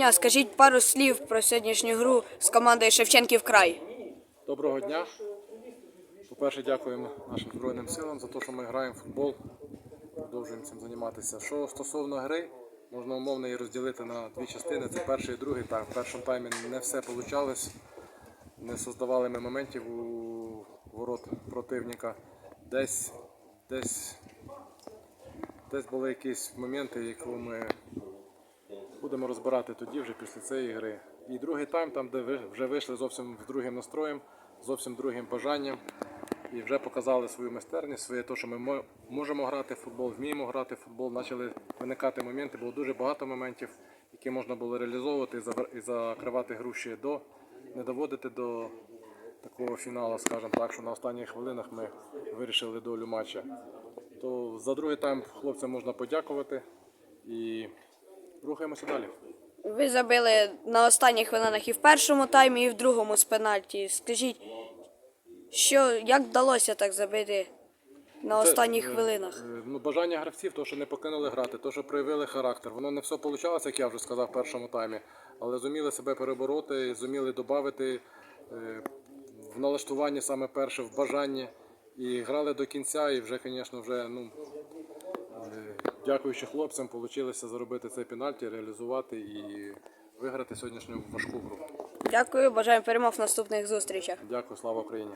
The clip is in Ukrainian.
Дня, Скажіть пару слів про сьогоднішню гру з командою Шевченків край. Доброго дня. По-перше, дякуємо нашим Збройним силам за те, що ми граємо в футбол. Продовжуємо цим займатися. Що стосовно гри, можна умовно її розділити на дві частини. Це перший і другий тайм. В першому таймі не все вийшло. Не создавали ми моментів у ворот противника. Десь, десь, десь були якісь моменти, які ми будемо розбирати тоді, вже після цієї гри. І другий тайм, там, де ви вже вийшли зовсім з другим настроєм, зовсім другим бажанням. І вже показали свою майстерність, своє те, що ми можемо грати в футбол, вміємо грати в футбол. Почали виникати моменти, було дуже багато моментів, які можна було реалізовувати і закривати гру ще до, не доводити до такого фіналу, скажімо так, що на останніх хвилинах ми вирішили долю матча. То за другий тайм хлопцям можна подякувати і рухаємося далі. Ви забили на останніх хвилинах і в першому таймі, і в другому з пенальті. Скажіть, що, як вдалося так забити на Це, останніх е, хвилинах? е, Ну, бажання гравців, то, що не покинули грати, то, що проявили характер. Воно не все вийшло, як я вже сказав в першому таймі, але зуміли себе перебороти, зуміли додати е, в налаштуванні саме перше, в бажанні. І грали до кінця, і вже, звісно, вже, ну, е, дякуючи хлопцям, вийшло заробити цей пенальті, реалізувати і виграти сьогоднішню важку гру. Дякую, бажаємо перемог в наступних зустрічах. Дякую, слава Україні!